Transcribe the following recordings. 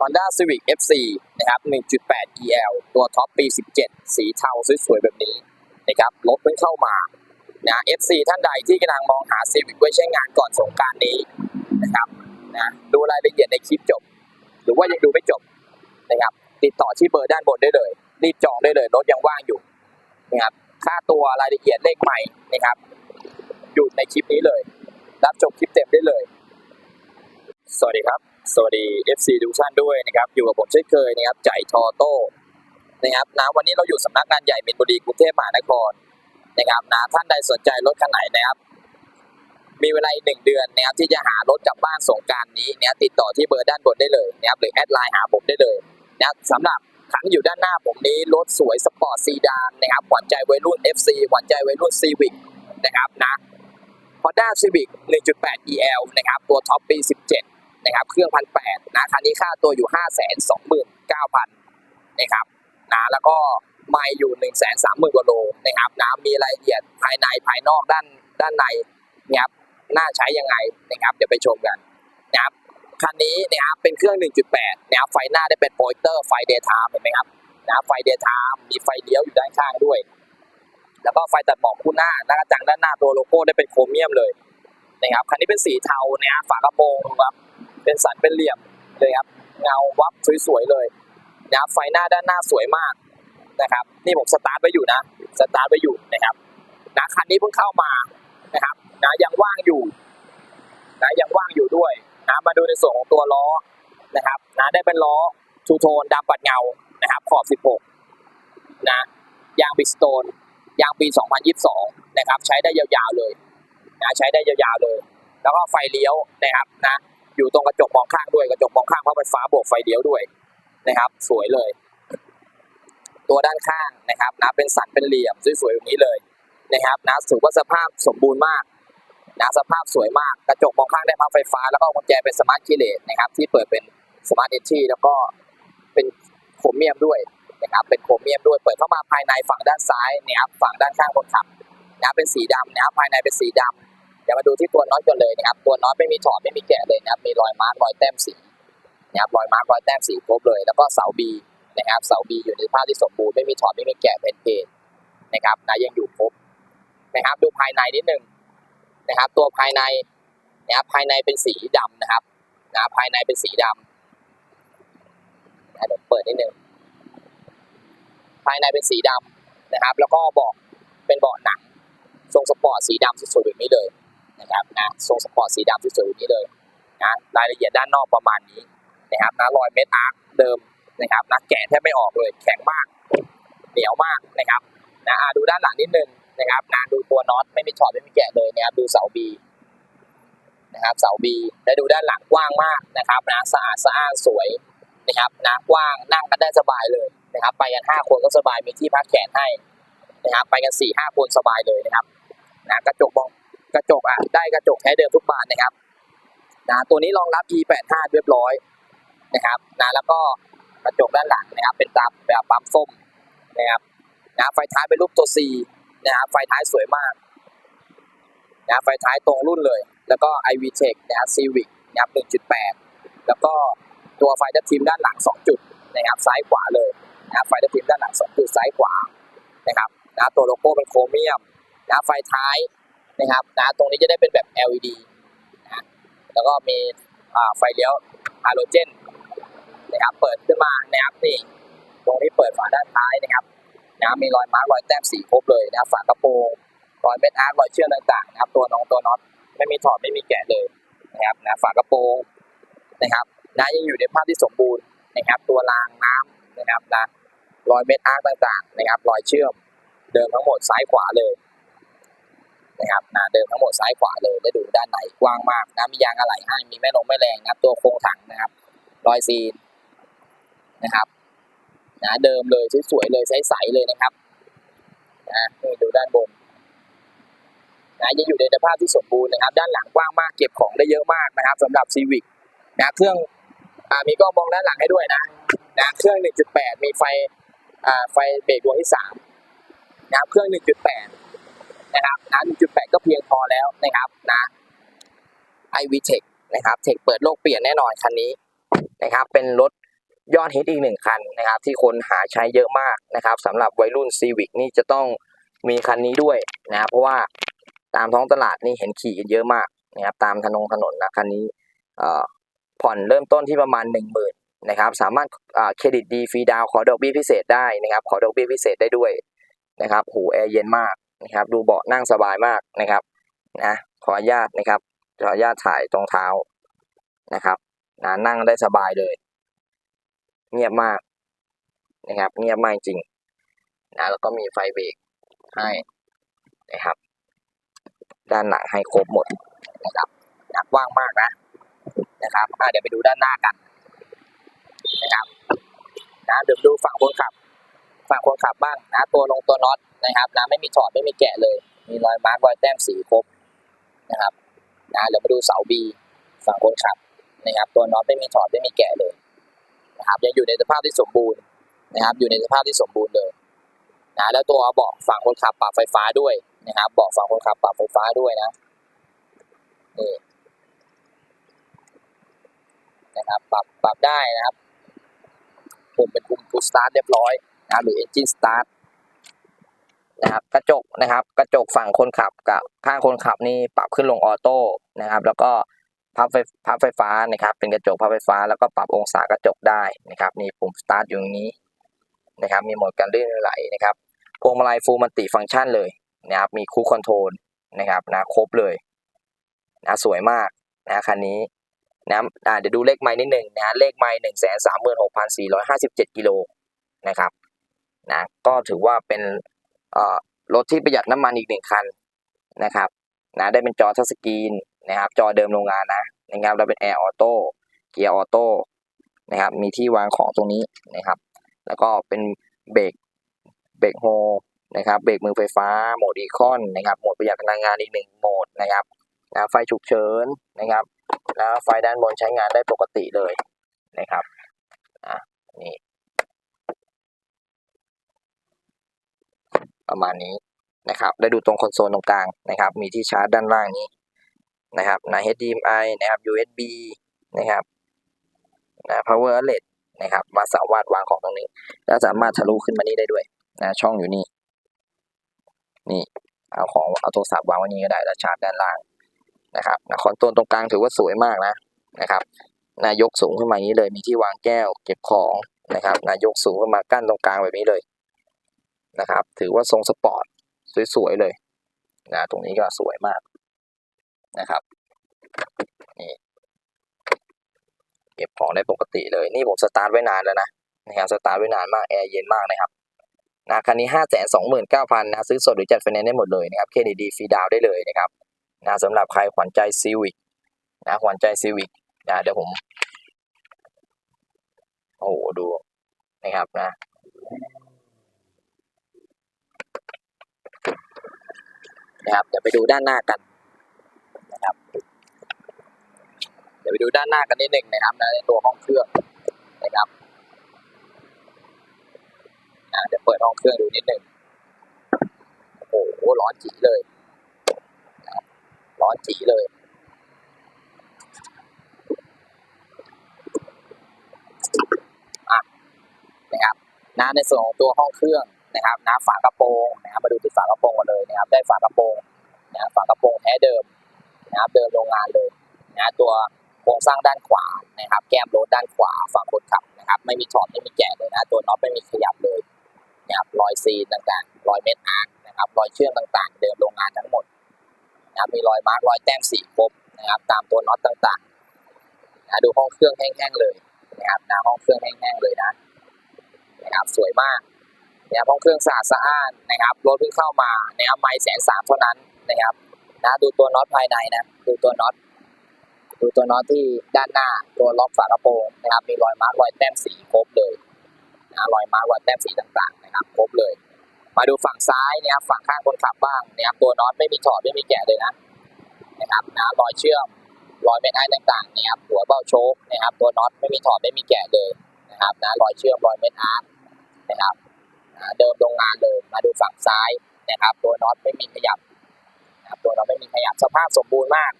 Honda Civic FC นะครับ 1.8 EL ตัวท็อปปี 17 สีเทาสวยๆแบบนี้นะครับ รถเพิ่งเข้ามานะ FC ท่านใดที่กำลังมองหา Civic ไว้ใช้งานก่อนสงการนี้นะครับนะดูรายละเอียดในคลิปจบ หรือว่ายังดูไม่จบนะครับ ติดต่อที่เบอร์ด้านบนได้เลย รีบจองได้เลย รถยังว่างอยู่นะครับ ค่าตัวรายละเอียดเลขใหม่นะครับ อยู่ในคลิปนี้เลย รับชมคลิปเต็มได้เลย สวัสดีครับ สวัสดี FC ทุกท่านด้วยนะครับ อยู่กับผมเช่นเคยนะครับใจทอโต้นะครับนะวันนี้เราอยู่สำนักงานใหญ่มินบุรีกรุงเทพมหานครนะครับนะท่านใดสนใจรถคันไหนนะครับ มีเวลาอีกหนึ่งเดือนนะครับที่จะหารถกลับบ้านสงการนี้เนะครับติดต่อที่เบอร์ด้านบนได้เลยนะครับหรือแอดไลน์หาผมได้เลยนะครับสำหรับขันอยู่ด้านหน้าผมนี้รถสวยสปอร์ตซีดานนะครับขวัญใจวัยรุ่น FC ขวัญใจวัยรุ่นซีวิกนะครับนะ Honda Civic 1.8 EL นะครับตัวท็อปปี 17 นะครับเครื่องพันแปดนะคันนี้ค่าตัวอยู่5 2 9 0 0 0นเก้าพันนะครับนะแล้วก็ไม่อยู่1 3 0 0 0 0กว่าโลนะครับนะมีรายละเอียดภายในภายนอกด้านด้านในนะครับน่าใช้ยังไงนะครับเดี๋ยวไปชมกันนะครับคันนี้นะครับเป็นเครื่อง 1.8นะครับไฟหน้าได้เป็นโปรเจคเตอร์ไฟเดย์ไทม์เห็นไหมครับนะไฟเดย์ไทม์มีไฟเลี้ยวอยู่ด้านข้างด้วย แล้วก็ไฟตัดหมอกคู่หน้าหน้ากระจังด้านหน้าตัวโลโก้ได้เป็นโครเมียมเลยนะครับคันนี้เป็นสีเทานะฮะฝากระโปรงครับ เป็นสันเป็นเหลี่ยมเลยครับ เงาวับสวยๆเลยนะครับไฟหน้าด้านหน้าสวยมากนะครับ นี่ผมสตาร์ทไว้อยู่นะสตาร์ทไว้อยู่นะครับนะคันนี้เพิ่งเข้ามานะครับนะยังว่างอยู่นะยังว่างอยู่ด้วยนะมาดูในส่วนของตัวล้อนะครับนะได้เป็นล้อทูโทนดำปัดเงานะครับขอบ 16นะยางบิสโตนยางปี 2022 นะครับ ใช้ได้ยาวๆเลยนะใช้ได้ยาวๆเลย แล้วก็ไฟเลี้ยวนะครับนะ อยู่ตรงกระจกมองข้างด้วยกระจกมองข้างเพราะไฟฟ้าบวกไฟเลี้ยวด้วยนะครับ สวยเลย ตัวด้านข้างนะครับนะเป็นสันเป็นเหลี่ยมสวยๆแบบนี้เลยนะครับนะถือว่าสภาพสมบูรณ์มากนะสภาพสวยมากกระจกมองข้างได้พับไฟฟ้า แล้วก็กุญแจเป็นสมาร์ทคีย์เลสนะครับ ที่เปิดเป็นสมาร์ทเอนทีแล้วก็เป็นโครเมียมด้วยนะครับเป็นโครเมียมด้วยเปิดเข้ามาภายในฝั่งด้านซ้ายนี่ยครับฝั่งด้านข้างคนขับนะเป็นสีดำนะครับภายในเป็นสีดำ ดี๋ยวมาดูที่ตัวน็อตกันเลยนะครับ ตัวน็อตไม่มีถอดไม่มีแกะเลยนะครับ มีรอยมาร์กรอยแต้มสีนะครับรอยมาร์กรอยแต้มสีครบเลย แล้วก็เสาบีนะครับ เสาบีอยู่ในสภาพที่สมบูรณ์ไม่มีถอดไม่มีแกะเป็นเพจนะครับนะยังอยู่ครบนะครับ ดูภายในนิดนึงนะครับ ตัวภายในนะครับภายในเป็นสีดำนะครับนะภายในเป็นสีดำนะเดี๋ยวเปิดนิดนึงภายในเป็นสีดำนะครับ แล้วก็เบาะเป็นเบาะหนังทรงสปอร์ตสีดำสวยๆแบบนี้เลย นะครับนะทรงสปอร์ตสีดำสวยๆแบบนี้เลยนะรายละเอียดด้านนอกประมาณนี้นะครับนะรอยเม็ดอาร์คเดิมนะครับนะแกะแทบไม่ออกเลยแข็งมาก เหนียวมากนะครับนะดูด้านหลังนิดนึงนะครับนะดูตัวน็อตไม่มีถอดไม่มีแกะเลยนะครับดูเสาบีนะครับเสาบีและดูด้านหลังกว้างมากนะครับนะสะอาดสะอ้านสวยนะครับนะกว้างนั่งกันได้สบายเลยนะครับ ไปกันห้าคนก็สบายมีที่พักแขนให้นะครับไปกันสี่ห้าคนสบายเลยนะครับนะกระจกมอง กระจกอะได้กระจกแท้เดิมทุกบานนะครับนะตัวนี้รองรับ E85 เรียบร้อยนะครับนะแล้วก็กระจกด้านหลังนะครับ เป็นตามแบบปั๊มส้มนะครับนะไฟท้ายเป็นรูปตัว C นะครับไฟท้ายสวยมากนะไฟท้ายตรงรุ่นเลย แล้วก็ iVTEC นะครับ Civic นะครับ1.8 แล้วก็ตัวไฟทับทิมด้านหลัง 2 จุดนะครับซ้ายขวาเลยนะไฟตัดทิมด้านหลังสองคือซ้ายขวานะครับนะตัวโลโก้เป็นโครเมียมนะไฟท้าย นะครับนะตรงนี้จะได้เป็นแบบ LED นะแล้วก็มีไฟเลี้ยวฮาโลเจนนะครับเปิดขึ้นมานะครับนี่ตรงนี้เปิดฝาด้านท้ายนะครับนะมีรอยมาร์กรอยแต้มสีครบเลยนะฝากระโปรงรอยเม็ดอาร์ครอยเชื่อมต่างๆนะครับตัวน้องตัวน็อตไม่มีถอดไม่มีแกะเลยนะครับนะฝากระโปรงนะครับนะยังอยู่ในภาพที่สมบูรณ์นะครับ ตัวรางน้ำนะครับนะรอยเม็ดอาร์คต่างๆนะครับรอยเชื่อมเดิมทั้งหมดซ้ายขวาเลย นะครับนะเดิมทั้งหมดซ้ายขวาเลยได้ดูด้านไหนกว้างมากนะมียางอะไหล่ให้มีแม่ลงแม่แรงนะตัวโครงถังนะครับรอยซีนนะครับนะเดิมเลยสวยๆเลยใสๆเลยนะครับนะนี่ดูด้านบนนะยังอยู่ในสภาพที่สมบูรณ์นะครับ ด้านหลังกว้างมากเก็บของได้เยอะมากนะครับสำหรับซีวิกนะเครื่องอมีกล้องมองด้านหลังให้ด้วยนะนะเครื่อง 1.8 มีไฟไฟเบรกดวงที่3นะเครื่อง 1.8 นะครับนะ1.8 ก็เพียงพอแล้วนะครับนะ iVTEC นะครับเทคเปิดโลกเปลี่ยนแน่นอนคันนี้นะครับ เป็นรถยอดฮิตอีกหนึ่งคันนะครับ ที่คนหาใช้เยอะมากนะครับสำหรับวัยรุ่นซีวิกนี่จะต้องมีคันนี้ด้วยนะครับเพราะว่าตามท้องตลาดนี่เห็นขี่กันเยอะมากนะครับ ตามถนนถนนนะคันนี้ผ่อนเริ่มต้นที่ประมาณหนึ่งหมื่นนะครับ สามารถเครดิตดีฟรีดาวขอดอกเบี้ยพิเศษได้นะครับ ขอดอกเบี้ยพิเศษได้ด้วยนะครับหูแอร์เย็นมาก นะครับ ดูเบาะนั่งสบายมากนะครับนะขออนุญาตนะครับขออนุญาตถ่ายตรงเท้านะครับนะนั่งได้สบายเลย เงียบมากนะครับ เงียบมากจริงนะแล้วก็มีไฟเบรกให้นะครับ ด้านหลังให้ครบหมดนะครับหนักว่างมากนะนะครับเดี๋ยวไปดูด้านหน้ากันนะครับนะเดี๋ยวดูฝั่งคนขับ ฝั่งคนขับบ้างนะตัวลงตัวน็อต นะครับนะไม่มีถอดไม่มีแกะเลย มีรอยมาร์กรอยแต้มสีครบนะครับนะเดี๋ยวมาดูเสาบีฝั่งคนขับนะครับ ตัวน็อตไม่มีถอดไม่มีแกะเลยนะครับยังอยู่ในสภาพที่สมบูรณ์นะครับ อยู่ในสภาพที่สมบูรณ์เลยนะแล้วตัวเบาะฝั่งคนขับปรับไฟฟ้าด้วยนะครับเบาะฝั่งคนขับปรับไฟฟ้าด้วยนะนี่นะครับปรับปรับได้นะครับปุ่มเป็นปุ่ม push start เรียบร้อยนะหรือ engine start นะครับกระจกนะครับ กระจกฝั่งคนขับกับข้างคนขับนี่ปรับขึ้นลงออโต้นะครับ แล้วก็พับไฟพับไฟฟ้านะครับ เป็นกระจกพับไฟฟ้า แล้วก็ปรับองศากระจกได้นะครับมีปุ่มสตาร์ทอยู่ตรงนี้นะครับ มีโหมดการลื่นไหลนะครับพวงมาลัยฟูลมัลติฟังก์ชันเลยนะครับมีคูคอนโทรลนะครับนะครบเลยนะสวยมากนะคันนี้นะเดี๋ยวดูเลขไม้นิดหนึ่งนะเลขไม้หนึ่งแสนสามหมื่นหกพันสี่ร้อยห้าสิบเจ็ดกิโลนะครับนะก็ถือว่าเป็น รถที่ประหยัดน้ำมันอีกหนึ่งคันนะครับนะได้เป็นจอทัชสกรีนนะครับจอเดิมโรงงานนะนะครับแล้วเป็นแอร์ออโต้เกียร์ออโต้นะครับมีที่วางของตรงนี้นะครับ แล้วก็เป็นเบรกเบรกโฮนะครับเบรกมือไฟฟ้าโหมดอีคอนนะครับโหมดประหยัดพลังงานอีกหนึ่งโหมดนะครับนะไฟฉุกเฉินนะครับ แล้วไฟด้านบนใช้งานได้ปกติเลยนะครับอะนี่ ประมาณนี้นะครับ ได้ดูตรงคอนโซลตรงกลางนะครับ มีที่ชาร์จด้านล่างนี้นะครับนะ HDMI นะครับ USB นะครับนะ power outlet นะครับ มาสามารถวางของตรงนี้ แล้วสามารถทะลุขึ้นมานี่ได้ด้วยนะช่องอยู่นี่ นี่เอาของเอาโทรศัพท์วางไว้นี่ก็ได้แล้วชาร์จด้านล่างนะครับนะคอนโซลตรงกลางถือว่าสวยมากนะนะครับนายกสูงขึ้นมาอย่างนี้เลย มีที่วางแก้วเก็บของนะครับนายกสูงขึ้นมากั้นตรงกลางแบบนี้เลย นะครับ ถือว่าทรงสปอร์ตสวยๆเลยนะตรงนี้ก็สวยมากนะครับนี่เก็บของได้ปกติเลย นี่ผมสตาร์ทไว้นานแล้วนะนะครับสตาร์ทไว้นานมากแอร์เย็นมากนะครับนะคันนี้ห้าแสนสองหมื่นเก้าพันนะซื้อสดหรือจัดไฟแนนซ์ได้หมดเลยนะครับเครดิตดีฟรีดาวได้เลยนะครับนะสำหรับใครขวัญใจซีวิกนะขวัญใจซีวิกนะเดี๋ยวผมโอ้โหดูนะครับนะ นะครับ เดี๋ยวไปดูด้านหน้ากันนะครับ เดี๋ยวไปดูด้านหน้ากันนิดหนึ่งนะครับในตัวห้องเครื่องนะครับอ่าเดี๋ยวเปิดห้องเครื่องดูนิดหนึ่งโอ้โหร้อนจีเลยนะครับร้อนจีเลยอะนะครับนะในส่วนของตัวห้องเครื่อง นะครับนะฝากระโปรงนะครับมาดูที่ฝากระโปรงกันเลยนะครับได้ฝากระโปรงนะฝากระโปรงแท้เดิมนะครับเดิมโรงงานเลยนะตัวโครงสร้างด้านขวานะครับ แก้มรถด้านขวาฝั่งคนขับนะครับไม่มีถอดไม่มีแกะเลยนะตัวน็อตไม่มีขยับเลยนะครับรอยซีนต่างๆรอยเม็ดอาร์คนะครับรอยเชื่อมต่างๆ เดิมโรงงานทั้งหมดนะครับมีรอยมาร์กรอยแต้มสีครบนะครับตามตัวน็อตต่างๆนะดูห้องเครื่องแห้งๆเลยนะครับหน้าห้องเครื่องแห้งๆเลยนะนะครับสวยมาก นะครับห้องเครื่องสะอาดสะอ้านนะครับรถเพิ่งเข้ามานะครับไม่แสนสามเท่านั้นนะครับนะดูตัวน็อตภายในนะดูตัวน็อตดูตัวน็อตที่ด้านหน้าตัวล็อกฝากระโปรงนะครับ มีรอยมาร์กรอยแต้มสีครบเลยนะรอยมาร์กรอยแต้มสีต่างๆนะครับครบเลย มาดูฝั่งซ้ายนะครับฝั่งข้างคนขับบ้างนะครับตัวน็อตไม่มีถอดไม่มีแกะเลยนะนะครับนะรอยเชื่อมรอยเม็ดไอต่างๆนะครับหัวเบ้าโชคนะครับ ตัวน็อตไม่มีถอดไม่มีแกะเลยนะครับนะรอยเชื่อมรอยเม็ดอาร์คนะครับ เดิมโรงงานเลยมาดูฝั่งซ้ายนะครับ ตัวน็อตไม่มีขยับนะครับตัวน็อตไม่มีขยับสภาพสมบูรณ์มาก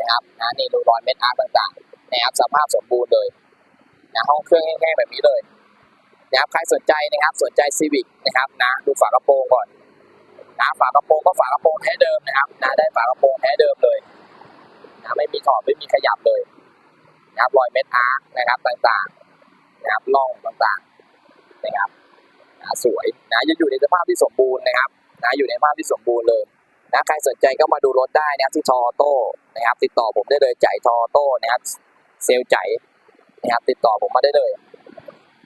นะครับนะนี่ดูรอยเม็ดอาร์ตต่างๆนะครับสภาพสมบูรณ์เลยนะห้องเครื่องแห้งๆแบบนี้เลยนะครับใครสนใจนะครับสนใจซีวิกนะครับนะดูฝากระโปรงก่อนนะฝากระโปรงก็ฝากระโปรงแท้เดิมนะครับนะได้ฝากระโปรงแท้เดิมเลยนะไม่มีถอดไม่มีขยับเลยนะครับรอยเม็ดอาร์คนะครับต่างๆนะครับล่องต่างๆนะครับ นะสวยนะยังอยู่ในสภาพที่สมบูรณ์นะครับนะอยู่ในสภาพที่สมบูรณ์เลยนะใครสนใจก็มาดูรถได้นะครับที่ทอโต้นะครับ ติดต่อผมได้เลยจ่ายทอโต้นะครับเซลล์ใจนะครับติดต่อผมมาได้เลย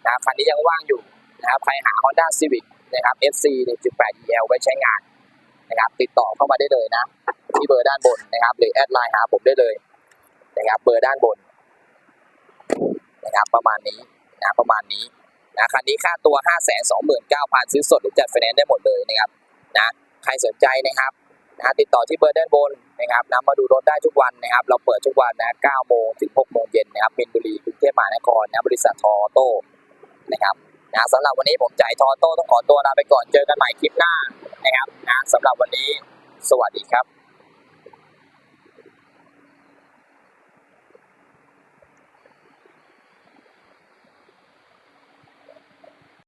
นะครับคันนี้ยังว่างอยู่นะครับใครหา Honda Civic นะครับ FC 1.8 EL ไว้ใช้งานนะครับติดต่อเข้ามาได้เลยนะ ที่เบอร์ด้านบนนะครับ หรือแอดไลน์หาผมได้เลยนะครับเบอร์ด้านบนนะครับประมาณนี้นะประมาณนี้ นะคันนี้ค่าตัว 529,000 ซื้อสดหรือจัดไฟแนนซ์ได้หมดเลยนะครับนะใครสนใจนะครับนะติดต่อที่เบอร์ด้านบนนะครับนำมาดูรถได้ทุกวันนะครับ เราเปิดทุกวันนะ9โมงถึง6โมงเย็นนะครับมินบุรีกรุงเทพมหานครนะบริษัททอโต้นะครับนะสำหรับวันนี้ผมจ่ายทอโต้ต้องขอตัวลาไปก่อนเจอกันใหม่คลิปหน้านะครับนะสำหรับวันนี้สวัสดีครับ